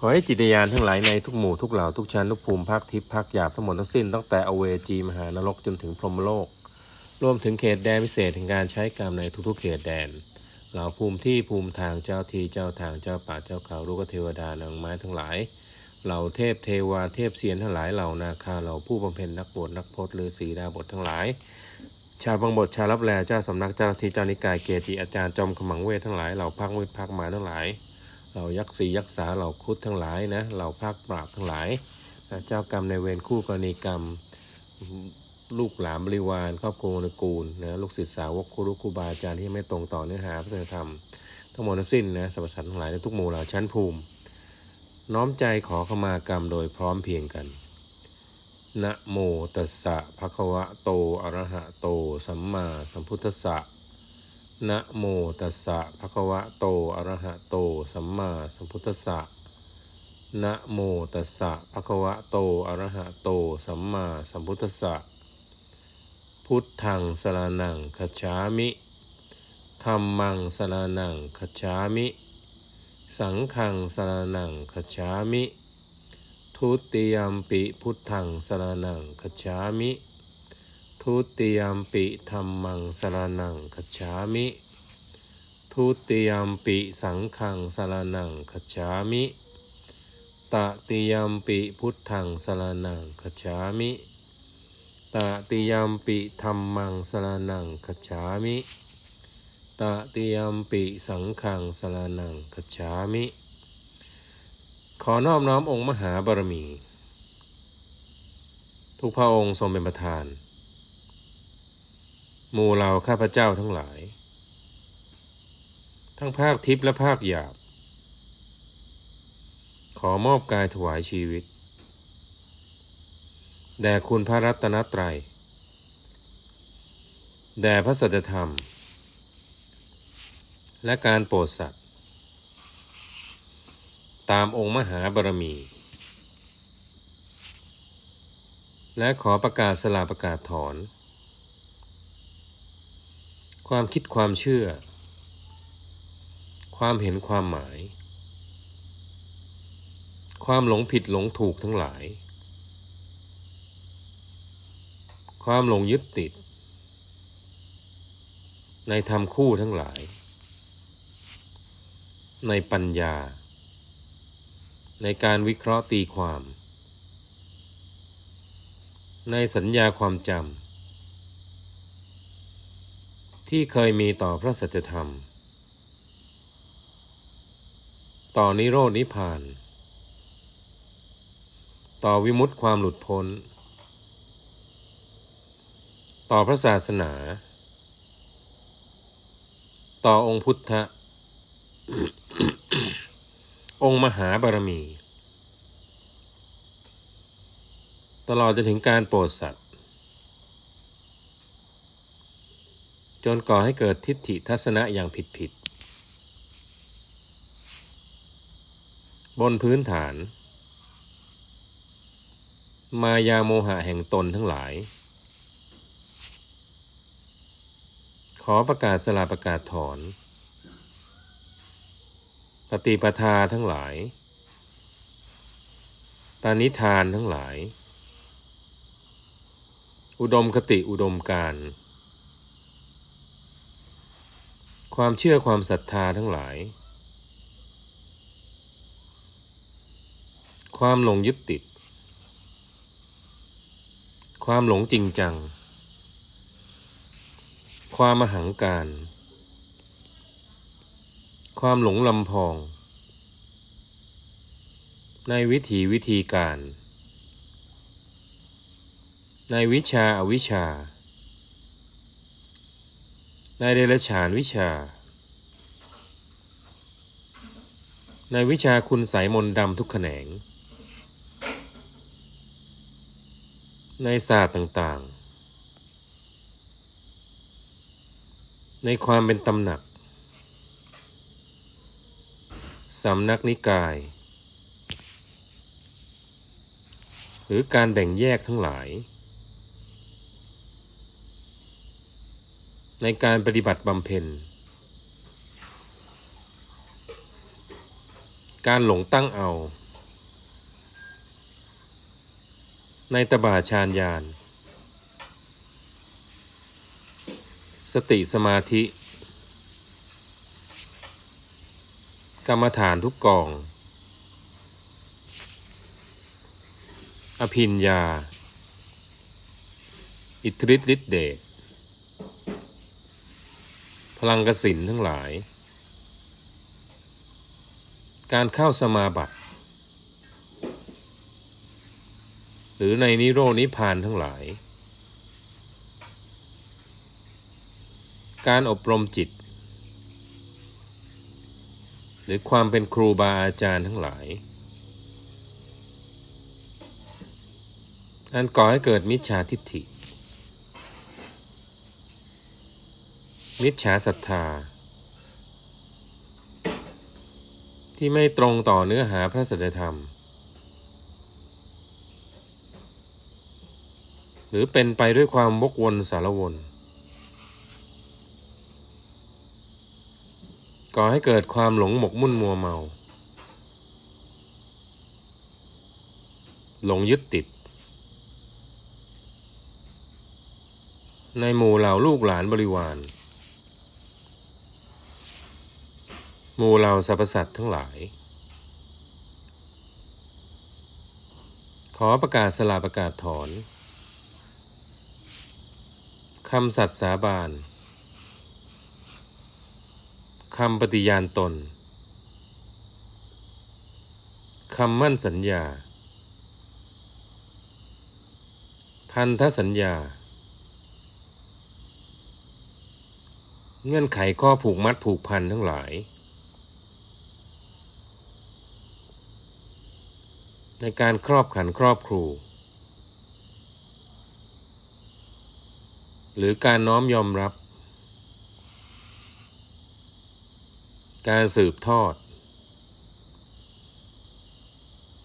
ขอให้จิตญาณทั้งหลายในทุกหมู่ทุกเหล่าทุกชั้นทุกภูมิภาคทิพย์ภาคหยาบทั้งหมดทั้งสิ้นตั้งแต่อเวจีมหานรกจนถึงพรหมโลก รวมถึงเขตแดนพิเศษถึงการใช้กรรมในทุกๆเขตแดน เหล่าภูมิที่ภูมิทางเจ้าทีเจ้าทางเจ้าป่าเจ้าเขาลูกเทวดานางไม้ทั้งหลาย เหล่าเทพเทวาเทพเสียนทั้งหลายเหล่านาคาเหล่าผู้บำเพ็ญนักบวชนักพจน์ฤาษีดาบททั้งหลาย ชาวบังบทชาวรับแลเจ้าสำนักเจ้าทีเจ้านิกายเกจิอาจารย์จอมขมังเวททั้งหลายเหล่าพักมืดพักมาทั้งหลาย เหล่ายักษ์สียักษ์สาเหล่าครุดทั้งหลายนะเหล่าภาคปราบทั้งหลายนะเจ้ากรรมในเวรคู่กรณีกรรมลูกหลานบริวารครอบครัวตระกูลนะลูกศิษย์สาวกครูรุครูบาอาจารย์ที่ไม่ตรงต่อเนื้อหาพระธรรม ทั้งหมดทั้งสิ้นนะสรรพสัตว์ทั้งหลายในทุกหมู่เหล่าชั้นภูมิ น้อมใจขอขมากรรมโดยพร้อมเพียงกันนะโมตัสสะภะคะวะโตอะระหะโต สัมมาสัมพุทธัสสะ นะโมตัสสะภะคะวะโต อะระหะโต สัมมาสัมพุทธัสสะนะโมตัสสะภะคะวะโต อะระหะโต สัมมาสัมพุทธัสสะ พุทธังสรนังคัจามิธัมมังสรนังคัจามิ สังฆังสรนังคัจามิ ทุติยมปิพุทธังสรนังคัจามิ ทุติยมปิธรรมังสารนังคัจฉามิ ทุติยมปิสังฆังสารนังคัจฉามิ ตติยมปิพุทธังสารนังคัจฉามิ ตติยมปิธรรมังสารนังคัจฉามิ ตติยมปิสังฆังสารนังคัจฉามิ ขอนอบน้อมองค์มหาบารมี ทุกพระองค์ทรงเป็นประธาน หมู่เราข้าพเจ้าทั้งหลาย ทั้งภาคทิพย์และภาคหยาบ ขอมอบกายถวายชีวิต แด่คุณพระรัตนตรัย แด่พระสัจธรรม และการโปรดสัตว์ ตามองค์มหาบารมี และขอประกาศสลาประกาศถอน ความคิดความเชื่อ ความเห็นความหมาย ความหลงผิดหลงถูกทั้งหลาย ความหลงยึดติด ในธรรมคู่ทั้งหลาย ในปัญญา ในการวิเคราะห์ตีความ ในสัญญาความจำ ที่เคยมีต่อพระสัจธรรม ต่อนิโรดนิพพาน ต่อวิมุตติความหลุดพ้น ต่อพระศาสนา ต่อองค์พุทธองค์มหาบารมี ตลอดจนถึงการโปรดสัตว นก่อให้เกิดทิฏฐิทัศนะอย่างผิดผิด บนพื้นฐาน มายาโมหะแห่งตนทั้งหลาย ขอประกาศสลาประกาศถอน ปฏิปทาทั้งหลาย ตานิทานทั้งหลาย อุดมคติอุดมการณ์ ความเชื่อความศรัทธาทั้งหลาย ความหลงยึดติด ความหลงจริงจัง ความมหังการ ความหลงลำพอง ในวิถีวิธีการ ในวิชาอาวิชาในเดรัจฉานวิชาในวิชาคุณใสยมนต์ดำทุกแขนง ในศาสตร์ต่างๆ ในความเป็นตำหนัก สำนักนิกาย หรือการแบ่งแยกทั้งหลาย ในการปฏิบัติบำเพ็ญ การหลงตั้งเอา ในตบาชานญาณ สติสมาธิ กรรมฐานทุกกอง อภินยา อิทธิฤทธิเดช พลังกสินทั้งหลาย การเข้าสมาบัติ หรือในนิโรนิพพานทั้งหลาย การอบรมจิต หรือความเป็นครูบาอาจารย์ทั้งหลายอันก่อให้เกิดมิจฉาทิฏฐิ มิจฉาศรัทธา ที่ไม่ตรงต่อเนื้อหาพระสัจธรรม หรือเป็นไปด้วยความวกวนสารวนก่อให้เกิดความหลงหมกมุ่นมัวเมา หลงยึดติด ในหมู่เหล่าลูกหลานบริวาร หมู่เหล่าสรรพสัตว์ทั้งหลาย ขอประกาศสลาประกาศถอนคำสัตย์สาบานคำปฏิญาณตนคำมั่นสัญญา พันธสัญญา เงื่อนไขข้อผูกมัดผูกพันทั้งหลาย ในการครอบขันครอบครู หรือการน้อมยอมรับ การสืบทอด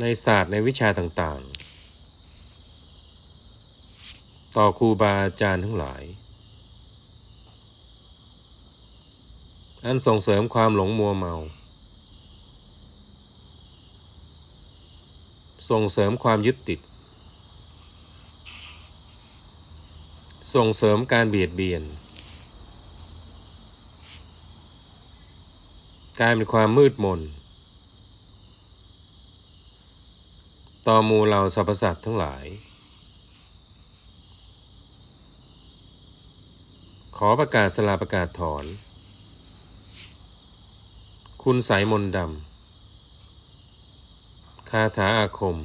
ในศาสตร์ในวิชาต่างๆ ต่อครูบาอาจารย์ทั้งหลาย อันส่งเสริมความหลงมัวเมา ส่งเสริมความยึดติด ส่งเสริมการเบียดเบียน การเป็นความมืดมน ต่อมูเราสรรพสัตว์ทั้งหลาย ขอประกาศสลาประกาศถอน คุณสายมนดำ คาถาอาคม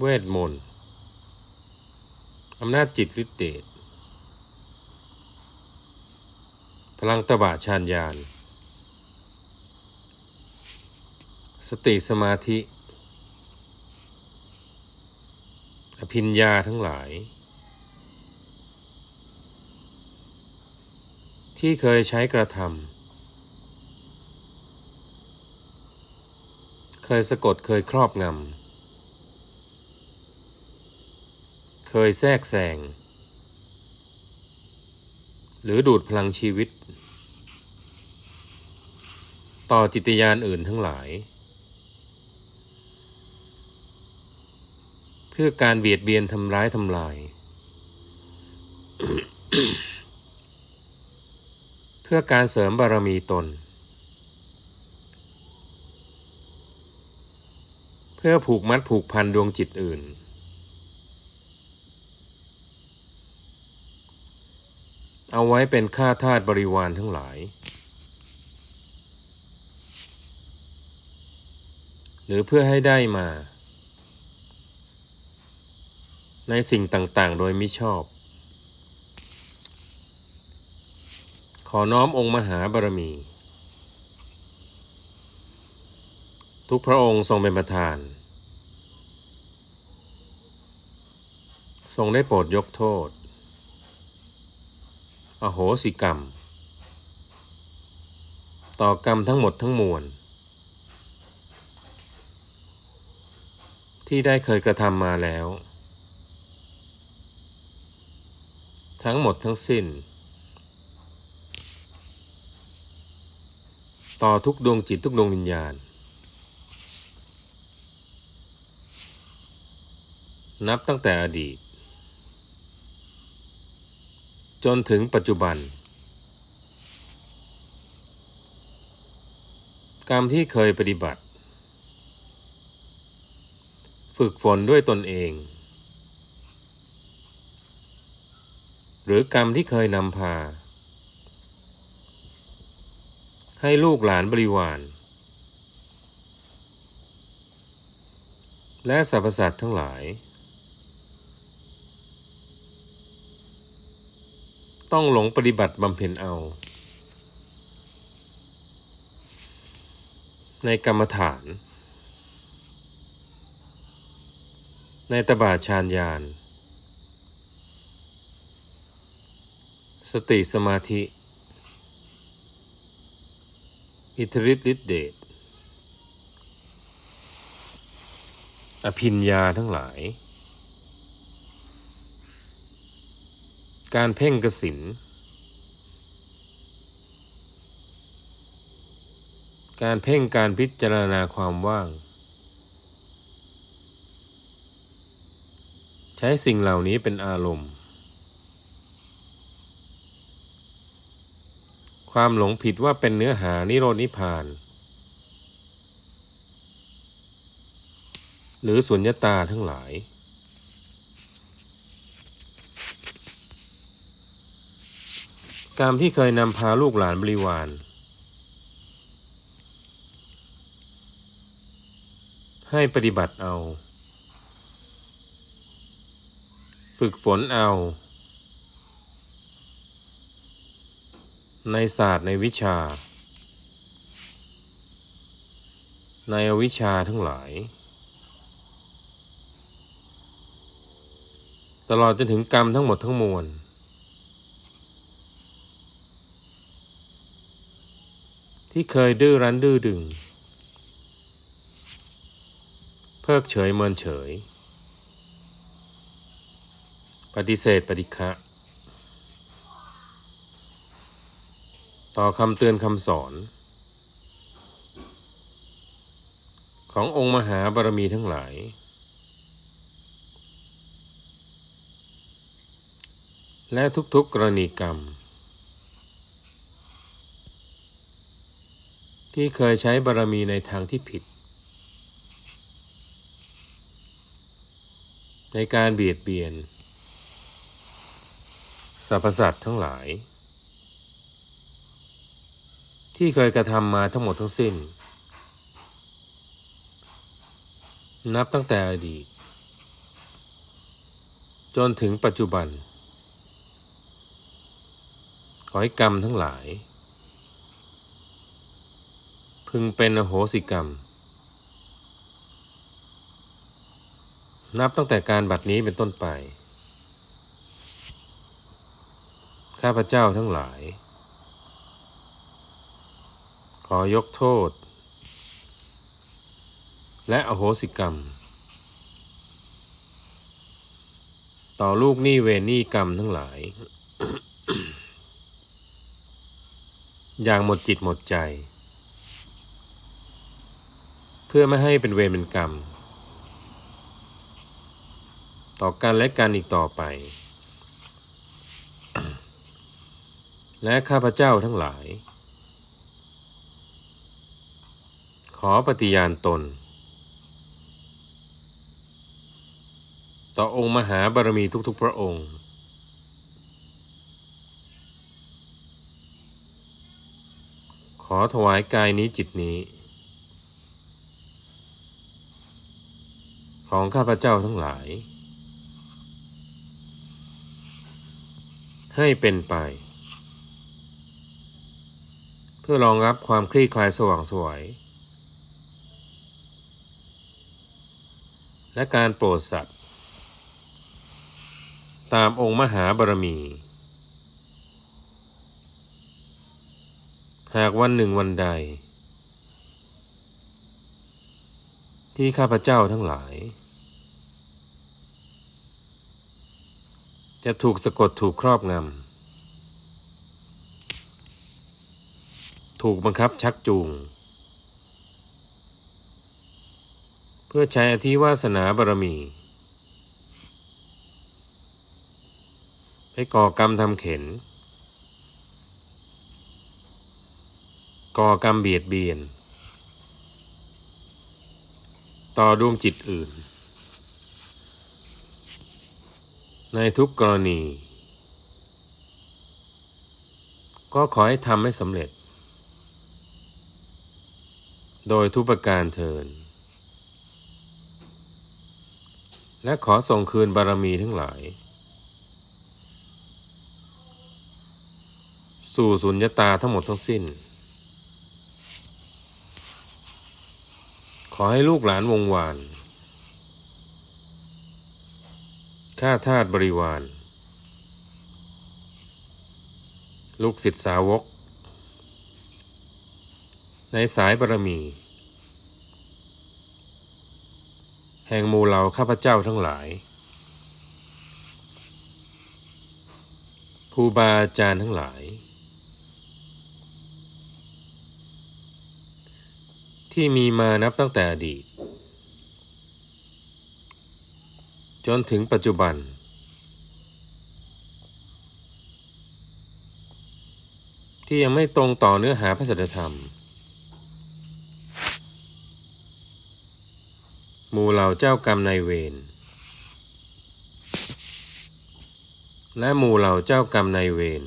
เวทมนต์อำนาจจิตฤทธิเดชพลังตบะชานยาน สติสมาธิ อภิญญาทั้งหลาย ที่เคยใช้กระทำ เคยสะกดเคยครอบงำ เคยแทรกแซง หรือดูดพลังชีวิต ต่อจิตยานอื่นทั้งหลาย เพื่อการเบียดเบียนทำร้ายทำลาย เพื่อการเสริมบารมีตน พื่อผูกมัดผูกพันดวงจิตอื่น เอาไว้เป็นข้าทาสบริวารทั้งหลาย หรือเพื่อให้ได้มา ในสิ่งต่างๆ โดยมิชอบ ขอน้อมองค์มหาบารมี ทุกพระองค์ทรงเป็นประธาน ทรงได้โปรดยกโทษ อโหสิกรรม ต่อกรรมทั้งหมดทั้งมวล ที่ได้เคยกระทำมาแล้ว ทั้งหมดทั้งสิ้น ต่อทุกดวงจิตทุกดวงวิญญาณ นับตั้งแต่อดีต จนถึงปัจจุบัน กรรมที่เคยปฏิบัติ ฝึกฝนด้วยตนเอง หรือกรรมที่เคยนำพา ให้ลูกหลานบริวารและสรรพสัตว์ทั้งหลาย ต้องหลงปฏิบัติบำเพ็ญเอา ในกรรมฐาน ในตบาฌานญาณสติสมาธิ อิทธิฤทธิฤทธิเดชอภิญญาทั้งหลาย การเพ่งกสินการเพ่งการพิจารณาความว่าง ใช้สิ่งเหล่านี้เป็นอารมณ์ ความหลงผิดว่าเป็นเนื้อหานิโรธนิพพาน หรือสุญญตาทั้งหลาย กรรมที่เคยนำพาลูกหลานบริวาร ให้ปฏิบัติเอา ฝึกฝนเอา ในศาสตร์ในวิชา ในอวิชชาทั้งหลาย ตลอดจนถึงกรรมทั้งหมดทั้งมวล ที่เคยดื้อรั้นดื้อดึง เพิกเฉยเมินเฉย ปฏิเสธปฏิฆะต่อคำเตือนคำสอน ขององค์มหาบารมีทั้งหลาย และทุกๆกรณีกรรม ที่เคยใช้บารมีในทางที่ผิด ในการเบียดเบียนสรรพสัตว์ทั้งหลาย ที่เคยกระทำมาทั้งหมดทั้งสิ้น นับตั้งแต่อดีต จนถึงปัจจุบันขอให้กรรมทั้งหลาย พึงเป็นอโหสิกรรม นับตั้งแต่การบัดนี้เป็นต้นไป ข้าพเจ้าทั้งหลาย ขอยกโทษ และอโหสิกรรม ต่อลูกหนี้เวรหนี้กรรมทั้งหลาย อย่างหมดจิตหมดใจ พื่อไม่ให้เป็นเวรเป็นกรรม ต่อกันและกันอีกต่อไป และข้าพเจ้าทั้งหลาย ขอปฏิญาณตน ต่อองค์มหาบารมีทุกๆพระองค์ ขอถวายกายนี้จิตนี้ ของข้าพเจ้าทั้งหลาย ให้เป็นไป เพื่อรองรับความคลี่คลายสว่างสวย และการโปรดสัตว์ตามองค์มหาบารมี หากวันหนึ่งวันใด ที่ข้าพเจ้าทั้งหลาย จะถูกสะกดถูกครอบงำ ถูกบังคับชักจูง เพื่อใช้อธิวาสนาบารมี ไปก่อกรรมทำเข็น ก่อกรรมเบียดเบียน ต่อดวงจิตอื่น ในทุกกรณี ก็ขอให้ทำให้สำเร็จ โดยทุกประการเทิน และขอส่งคืนบารมีทั้งหลาย สู่สุญญตาทั้งหมดทั้งสิ้น ขอให้ลูกหลานวงวาน ข้าทาสบริวาร ลูกศิษย์สาวก ในสายบารมี แห่งมูเหล่าข้าพเจ้าทั้งหลายครูบาอาจารย์ทั้งหลาย ที่มีมานับตั้งแต่อดีต จนถึงปัจจุบัน ที่ยังไม่ตรงต่อเนื้อหาพระสัจธรรมหมู่เหล่าเจ้ากรรมนายเวรและหมู่เหล่าเจ้ากรรมนายเวร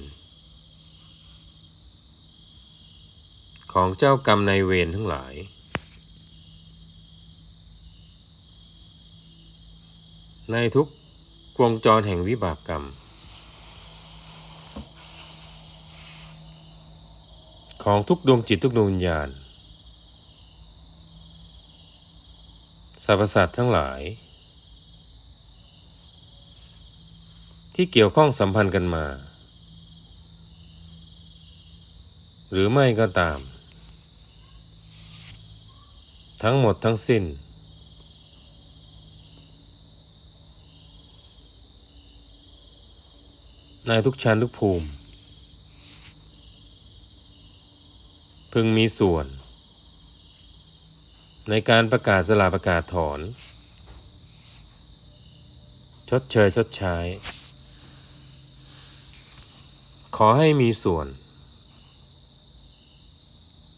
ของเจ้ากรรมนายเวรทั้งหลาย ในทุกวงจรแห่งวิบากกรรม ของทุกดวงจิตทุกดวงวิญญาณสรรพสัตว์ทั้งหลาย ที่เกี่ยวข้องสัมพันธ์กันมา หรือไม่ก็ตาม ทั้งหมดทั้งสิ้น ในทุกชั้นทุกภูมิ พึงมีส่วน ในการประกาศสลาประกาศถอน ชดเชยชดใช้ ขอให้มีส่วน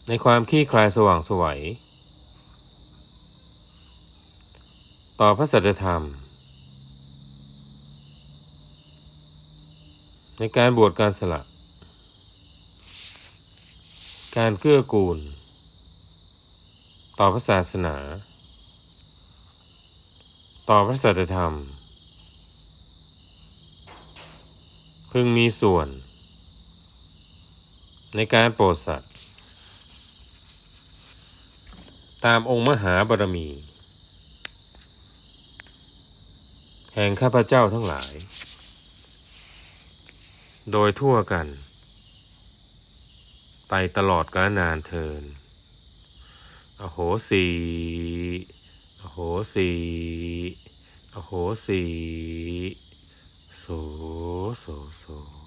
ในความขี้คลายสว่างสวัย ต่อพระสัจธรรม ในการบวชการสละ การเกื้อกูล ต่อพระศาสนา ต่อพระสัจธรรม พึงมีส่วน ในการโปรดสัตว์ ตามองค์มหาบารมี แห่งข้าพเจ้าทั้งหลาย โดยทั่วกัน ไปตลอดกาลนานเทิน อโหสี อโหสี อโหสี โส โส โส